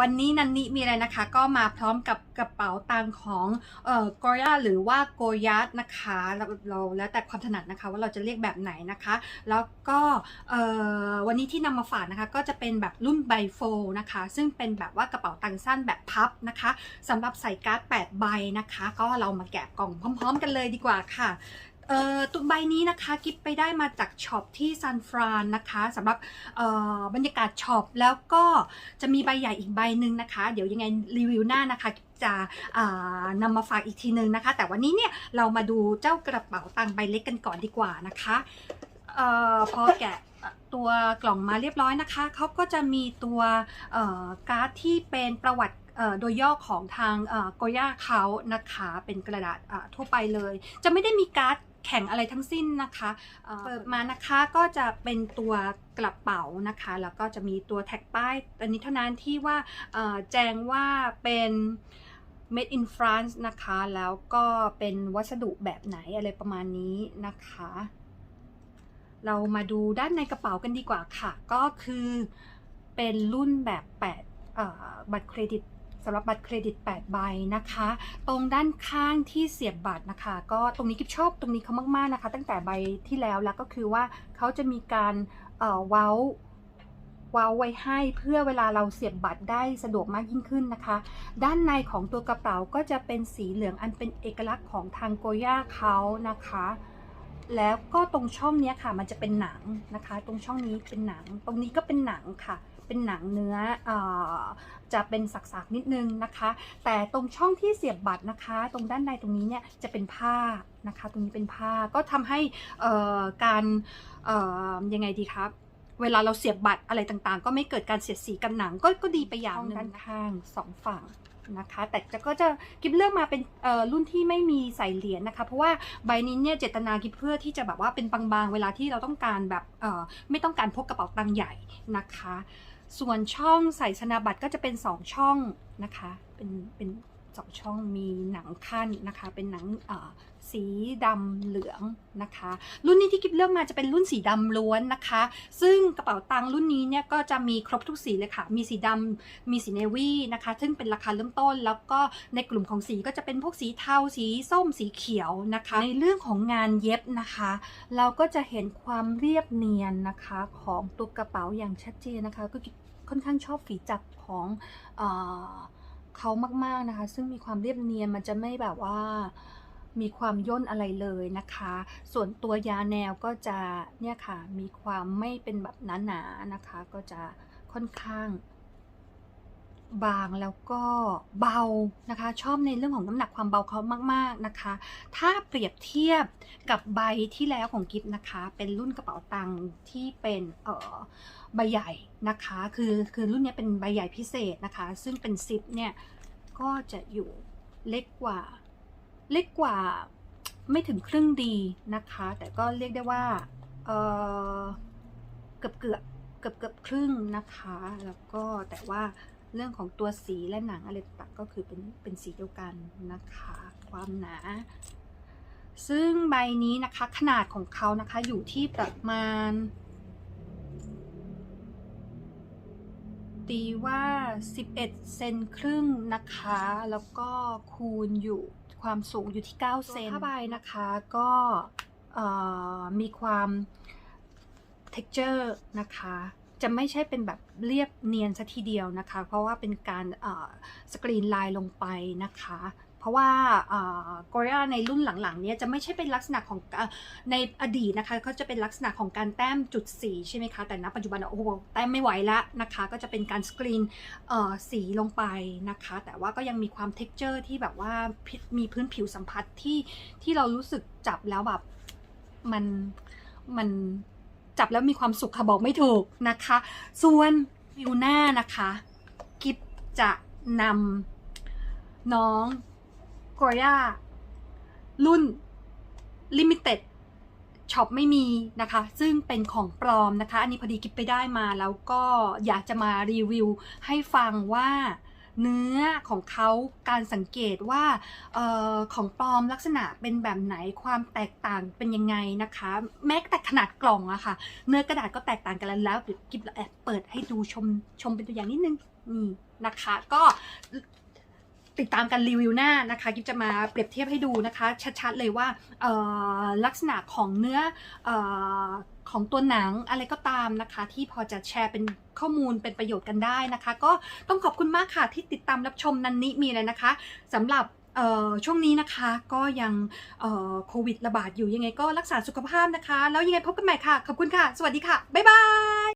วันนี้นันนิมีอะไรนะคะ ก็มาพร้อมกับกระเป๋าตังของเอ่อกอยาหรือว่าโกยัสนะคะเราเราแล้วแต่ความถนัดนะคะว่าเราจะเรียกแบบไหนนะคะ แล้วก็เอ่อวันนี้ที่นำมาฝากนะคะก็จะเป็นแบบรุ่นไบโฟนะคะ ซึ่งเป็นแบบว่ากระเป๋าตังสั้นแบบพับนะคะสำหรับใส่การ์ด8ใบนะคะ ก็เรามาแกะกล่องพร้อม ๆ กันเลยดีกว่าค่ะ ตัวใบนี้นะคะกิฟไปได้มาจากช็อปที่ซานฟรานนะคะสำหรับเอ่อบรรยากาศช็อปแล้วก็จะมีใบใหญ่อีกใบหนึ่งนะคะ เดี๋ยวยังไงรีวิวหน้านะคะจะอ่านำมาฝากอีกทีนึงนะคะ แต่วันนี้เนี่ยเรามาดูเจ้ากระเป๋าตังใบเล็กกันก่อนดีกว่านะคะเอ่อพอแกะตัวกล่องมาเรียบร้อยนะคะ เขาก็จะมีตัวเอ่อการ์ดที่เป็นประวัติโดยย่อของทางโกย่าเขานะคะ เป็นกระดาษทั่วไปเลย จะไม่ได้มีการ์ด แข่งอะไรทั้งสิ้นนะคะเอ่อเปิดมานะคะก็จะเป็นตัวกระเป๋านะคะ แล้วก็จะมีตัวแท็กป้ายอันนี้เท่านั้นที่ว่าเอ่อแจ้งว่าเป็น made in France นะคะ แล้วก็เป็นวัสดุแบบไหนอะไรประมาณนี้นะคะ เรามาดูด้านในกระเป๋ากันดีกว่าค่ะ ก็คือเป็นรุ่นแบบ8เอ่อบัตรเครดิต สำหรับบัตรเครดิต 8 ใบนะคะ ตรงด้านข้างที่เสียบบัตรนะคะ ก็ตรงนี้กิ๊บชอบตรงนี้เขามากๆนะคะ ตั้งแต่ใบที่แล้วแล้วก็คือว่าเขาจะมีการเอ่อเว้าว้าไว้ให้เพื่อเวลาเราเสียบบัตรได้สะดวกมากยิ่งขึ้นนะคะ ด้านในของตัวกระเป๋าก็จะเป็นสีเหลืองอันเป็นเอกลักษณ์ของทางโกย่าเขานะคะ แล้วก็ตรงช่องนี้ค่ะ มันจะเป็นหนังนะคะ ตรงช่องนี้เป็นหนัง ตรงนี้ก็เป็นหนังค่ะ เป็นหนังเนื้ออจะเป็นสักๆนิดนึงนะคะ แต่ตรงช่องที่เสียบบัตรนะคะ ตรงด้านในตรงนี้เนี่ยจะเป็นผ้านะคะ ตรงนี้เป็นผ้าก็ทำให้การยังไงดีครับเวลาเราเสียบบัตรอะไรต่างๆ ก็ไม่เกิดการเสียดสีกันหนังก็ก็ดีไปอย่างหนึงด้านข้างสองฝั่ง นะคะ แต่จะก็จะกิบเลือกมาเป็นรุ่นที่ไม่มีใส่เหรียญนะคะ เพราะว่าใบนี้เนี่ยเจตนากิบเพื่อที่จะแบบว่าเป็นบางๆ เวลาที่เราต้องการแบบไม่ต้องการพกกระเป๋าตังค์ใหญ่นะคะ ส่วนช่องใส่ธนบัตรก็จะเป็น 2 ช่องนะคะ เป็นเป็น สองช่องมีหนังขั้นนะคะ เป็นหนังสีดำเหลืองนะคะ รุ่นนี้ที่กิฟเลือกมาจะเป็นรุ่นสีดำล้วนนะคะ ซึ่งกระเป๋าตังค์รุ่นนี้เนี่ยก็จะมีครบทุกสีเลยค่ะ มีสีดำมีสีเนวี่นะคะ ซึ่งเป็นราคาเริ่มต้น แล้วก็ในกลุ่มของสีก็จะเป็นพวกสีเทาสีส้มสีเขียวนะคะ ในเรื่องของงานเย็บนะคะ เราก็จะเห็นความเรียบเนียนนะคะของตัวกระเป๋าอย่างชัดเจนนะคะ ก็ค่อนข้างชอบฝีจักรของอ เขามากๆนะคะ ซึ่งมีความเรียบเนียนมันจะไม่แบบว่ามีความย่นอะไรเลยนะคะ ส่วนตัวยาแนวก็จะเนี่ยค่ะ มีความไม่เป็นแบบหนาๆนะคะ ก็จะค่อนข้าง บางแล้วก็เบานะคะ ชอบในเรื่องของน้ำหนักความเบาเขามาก ๆนะคะ ถ้าเปรียบเทียบกับใบที่แล้วของกิฟนะคะ เป็นรุ่นกระเป๋าตังค์ที่เป็นเอ่อใบใหญ่นะคะ คือคือรุ่นนี้เป็นใบใหญ่พิเศษนะคะ ซึ่งเป็นซิปเนี่ยก็จะอยู่เล็กกว่าเล็กกว่าไม่ถึงครึ่งดีนะคะ แต่ก็เรียกได้ว่าเออเกือบเกือบเกือบเกือบครึ่งนะคะ แล้วก็แต่ว่า เรื่องของตัวสีและหนังอะไรต่างๆก็คือเป็นเป็นสีเดียวกันนะคะ ความหนา ซึ่งใบนี้นะคะขนาดของเขานะคะอยู่ที่ประมาณ ตีว่า 11 เซนครึ่งนะคะ แล้วก็คูณอยู่ความสูงอยู่ที่ 9 เซนผ้าใบนะคะก็เอ่อมีความ texture นะคะ จะไม่ใช่เป็นแบบเรียบเนียนซะทีเดียวนะคะ เพราะว่าเป็นการสกรีนลายลงไปนะคะ เพราะว่าโกเรียในรุ่นหลังๆเนี้ยจะไม่ใช่เป็นลักษณะของอในอดีตนะคะเขาจะเป็นลักษณะของการแต้มจุดสีใช่ไหมคะแต่ณปัจจุบันโอ้โหแต้มไม่ไหวแล้วนะคะ ก็จะเป็นการสกรีนสีลงไปนะคะ แต่ว่าก็ยังมีความ t e x t อร์ที่แบบว่ามีพื้นผิวสัมผัสที่ที่เรารู้สึกจับแล้วแบบมันมัน จับแล้วมีความสุขค่ะบอกไม่ถูกนะคะ ส่วนวิวหน้านะคะกิฟจะนำน้องกอย่ารุ่น Limited ช็อปไม่มีนะคะ ซึ่งเป็นของปลอมนะคะ อันนี้พอดีกิฟไปได้มาแล้วก็อยากจะมารีวิวให้ฟังว่า เนื้อของเขาการสังเกตว่าออของปลอมลักษณะเป็นแบบไหนความแตกต่างเป็นยังไงนะคะ แม้แต่ขนาดกล่องอะค่ะ เนื้อกระดาษก็แตกต่างกันแล้วแล้วเดี๋ยวกิบแอบเปิดให้ดูชมชมเป็นตัวอย่างนิดนึงนี่นะคะ ก็ ติดตามกันรีวิวหน้านะคะกิฟจะมาเปรียบเทียบให้ดูนะคะ ชัดๆเลยว่าลักษณะของเนื้ออของตัวหนังอะไรก็ตามนะคะ ที่พอจะแชร์เป็นข้อมูลเป็นประโยชน์กันได้นะคะ ก็ต้องขอบคุณมากค่ะที่ติดตามรับชมนันนิมีเลยนะคะสำหรับช่วงนี้นะคะก็ยังโควิดระบาดอยู่ยังไงก็รักษาสุขภาพนะคะ แล้วยังไงพบกันใหม่ค่ะ ขอบคุณค่ะ สวัสดีค่ะ บ๊ายบาย